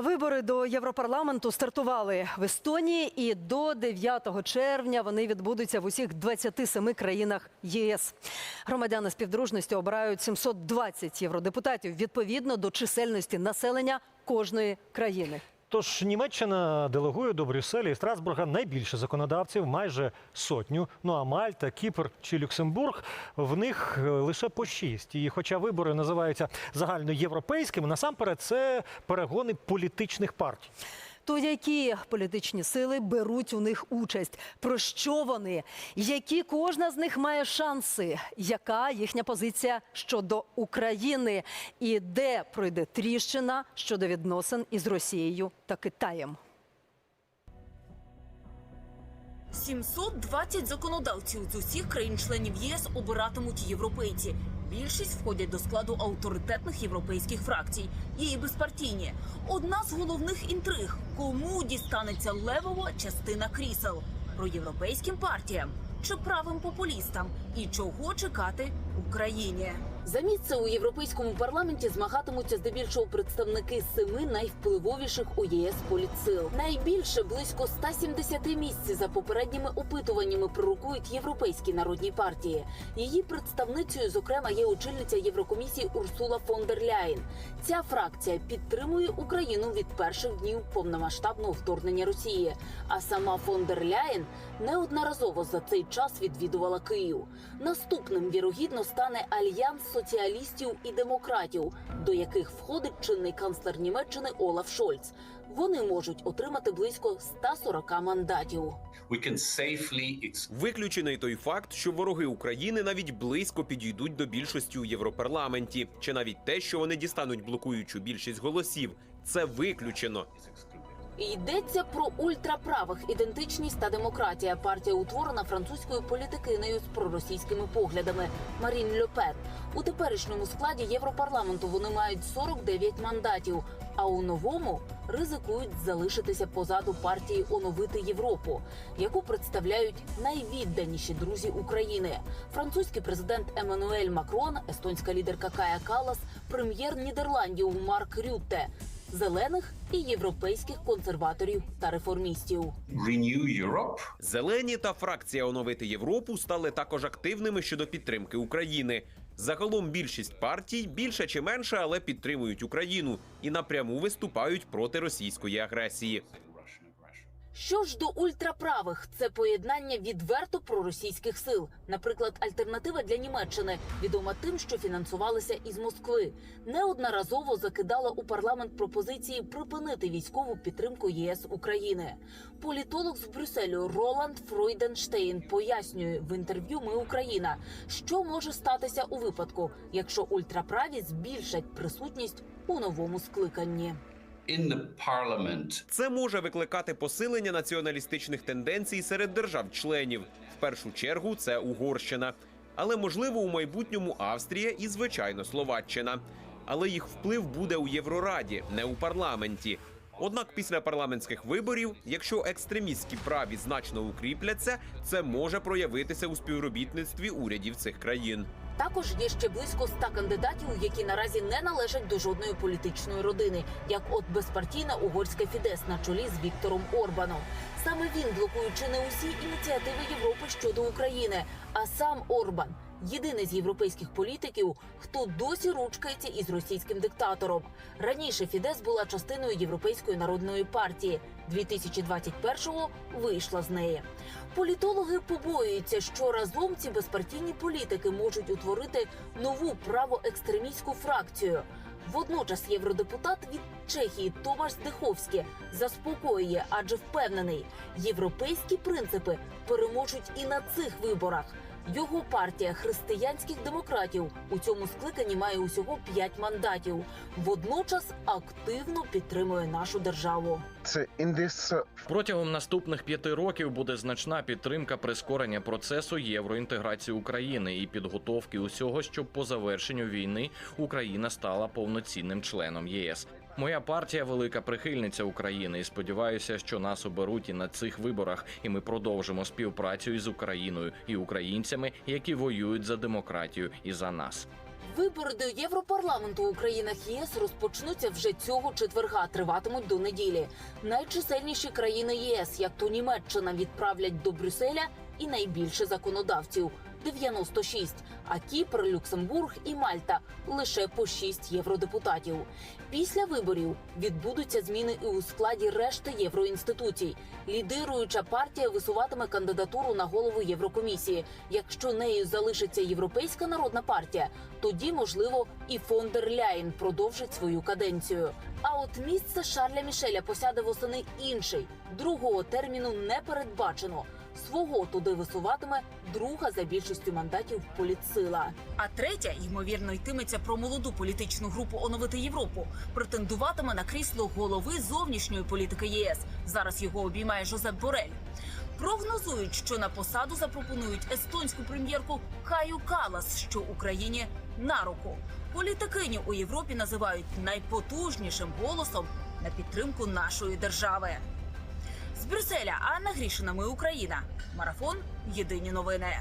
Вибори до Європарламенту стартували в Естонії, і до 9 червня вони відбудуться в усіх 27 країнах ЄС. Громадяни співдружності обирають 720 євродепутатів відповідно до чисельності населення кожної країни. Тож Німеччина делегує до Брюсселя і Страсбурга найбільше законодавців, майже сотню. Ну а Мальта, Кіпр чи Люксембург в них е, лише по шість. І хоча вибори називаються загальноєвропейськими, насамперед це перегони політичних партій. То які політичні сили беруть у них участь? Про що вони? Які кожна з них має шанси? Яка їхня позиція щодо України? І де пройде тріщина щодо відносин із Росією та Китаєм? 720 законодавців з усіх країн-членів ЄС обиратимуть європейці. Більшість входять до складу авторитетних європейських фракцій. Її безпартійні. Одна з головних інтриг: кому дістанеться левова частина крісел проєвропейським партіям чи правим популістам, і чого чекати Україні. За місце у європейському парламенті змагатимуться здебільшого представники семи найвпливовіших у єС політсил. Найбільше близько 170 місць за попередніми опитуваннями пророкують європейські народні партії. Її представницею, зокрема, є очільниця Єврокомісії Урсула фон дер Ляєн. Ця фракція підтримує Україну від перших днів повномасштабного вторгнення Росії. А сама фон дер Ляєн неодноразово за цей час відвідувала Київ. Наступним вірогідно стане альянс соціалістів і демократів, до яких входить чинний канцлер Німеччини Олаф Шольц. Вони можуть отримати близько 140 мандатів. Виключений той факт, що вороги України навіть близько підійдуть до більшості у Європарламенті, чи навіть те, що вони дістануть блокуючу більшість голосів. Це виключено. Йдеться про ультраправих ідентичність та демократія. Партія утворена французькою політикинею з проросійськими поглядами Марін Льопен. У теперішньому складі Європарламенту вони мають 49 мандатів. А у новому ризикують залишитися позаду партії Оновити Європу, яку представляють найвідданіші друзі України: французький президент Еммануель Макрон, естонська лідерка Кая Калас, прем'єр Нідерландів Марк Рютте, зелених і європейських консерваторів та реформістів. renew Europe. Зелені та фракція оновити Європу стали також активними щодо підтримки України. Загалом більшість партій більше чи менше, але підтримують Україну і напряму виступають проти російської агресії. Що ж до ультраправих, це поєднання відверто проросійських сил. Наприклад, альтернатива для Німеччини відома тим, що фінансувалися із Москви, неодноразово закидала у парламент пропозиції припинити військову підтримку ЄС України. Політолог з Брюсселю Роланд Фройденштейн пояснює в інтерв'ю Ми Україна, що може статися у випадку, якщо ультраправі збільшать присутність у новому скликанні. Це може викликати посилення націоналістичних тенденцій серед держав-членів. В першу чергу це Угорщина, але можливо у майбутньому Австрія і звичайно Словаччина. Але їх вплив буде у Єврораді, не у парламенті. Однак після парламентських виборів, якщо екстремістські праві значно укріпляться, це може проявитися у співробітництві урядів цих країн. Також є ще близько ста кандидатів, які наразі не належать до жодної політичної родини, як от безпартійна угорська Фідес на чолі з Віктором Орбаном. Саме він блокує чи не усі ініціативи Європи щодо України. А сам Орбан єдиний з європейських політиків, хто досі ручкається із російським диктатором. Раніше Фідес була частиною Європейської народної партії. 2021-го вийшла з неї. Політологи побоюються, що разом ці безпартійні політики можуть утворити нову правоекстремістську фракцію. Водночас євродепутат від Чехії Томаш Здеховський заспокоює, адже впевнений, європейські принципи переможуть і на цих виборах. Його партія християнських демократів у цьому скликанні має усього 5 мандатів. Водночас активно підтримує нашу державу. Це Протягом наступних п'яти років буде значна підтримка прискорення процесу євроінтеграції України і підготовки усього, щоб по завершенню війни Україна стала повноцінним членом ЄС. Моя партія велика прихильниця України і сподіваюся, що нас оберуть і на цих виборах, і ми продовжимо співпрацю із Україною і українцями, які воюють за демократію і за нас. Вибори до Європарламенту у країнах ЄС розпочнуться вже цього четверга, триватимуть до неділі. Найчисельніші країни єС, як то Німеччина, відправлять до Брюсселя і найбільше законодавців 96, а Кіпр, Люксембург і Мальта лише по 6 євродепутатів. Після виборів відбудуться зміни і у складі решти євроінституцій. Лідируюча партія висуватиме кандидатуру на голову Єврокомісії. Якщо нею залишиться Європейська народна партія, тоді можливо і фон дер продовжить свою каденцію. А от місце Шарля Мішеля посяде восени інший. Другого терміну не передбачено. Свого туди висуватиме друга за більшістю мандатів політсила. А третя, ймовірно, йтиметься про молоду політичну групу оновити Європу. Претендуватиме на крісло голови зовнішньої політики ЄС. Зараз його обіймає Жозеп Борель. Прогнозують, що на посаду запропонують естонську прем'єрку Каю Калас, що Україні на руку. Політикиню у Європі називають найпотужнішим голосом на підтримку нашої держави. З Брюсселя Анна Грішина. Ми Україна. Марафон. Єдині новини.